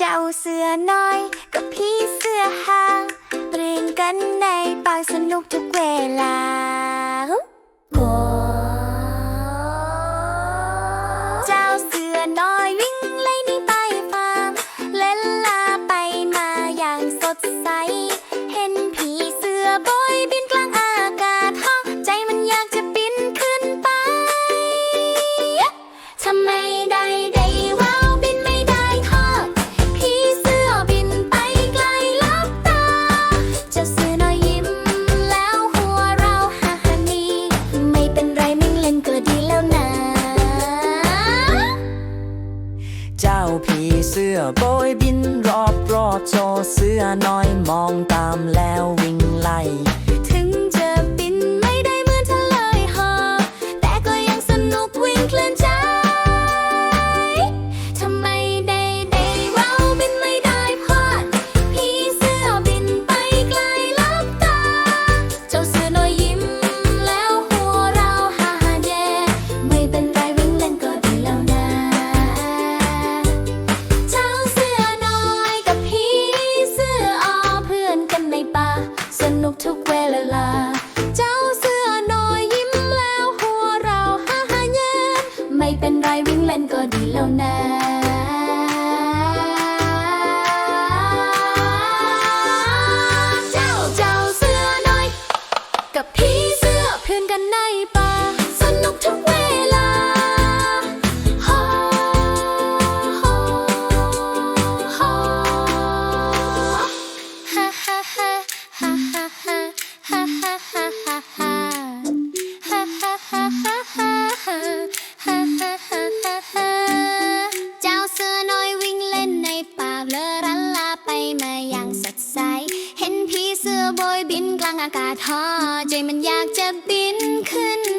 เจ้าเสือน้อย กับพี่เสือหางเล่นกันในป่าสนุกทุกเวลา เจ้าผีเสื้อโบยบินรอบรอบโชเสื้อน้อยมองตามแล้ววิ่งไล่ ไายวิ่งเล่นก็ดีแล้วนะเจ้าเจ้าเสื้อน้อย กับพี่เสื้อเพื่อนกันในากาศทอใจมันอยากจะบินขึ้น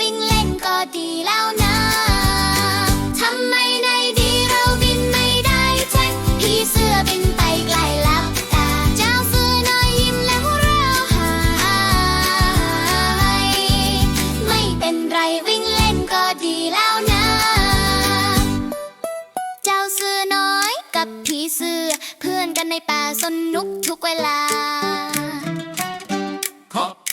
วิ่งเล่นก็ดีแล้วนะทำไมในดีเราบินไม่ได้แท็กพี่เสื้อบินไปไกลแล้วตาเจ้าเสื้อน้อยยิ้มแล้วเราหายไม่เป็นไรวิ่งเล่นก็ดีแล้วนะ เจ้าเสื้อน้อยกับพี่เสื้อเพื่อนกันในป่าสนุกทุกเวลา Huh.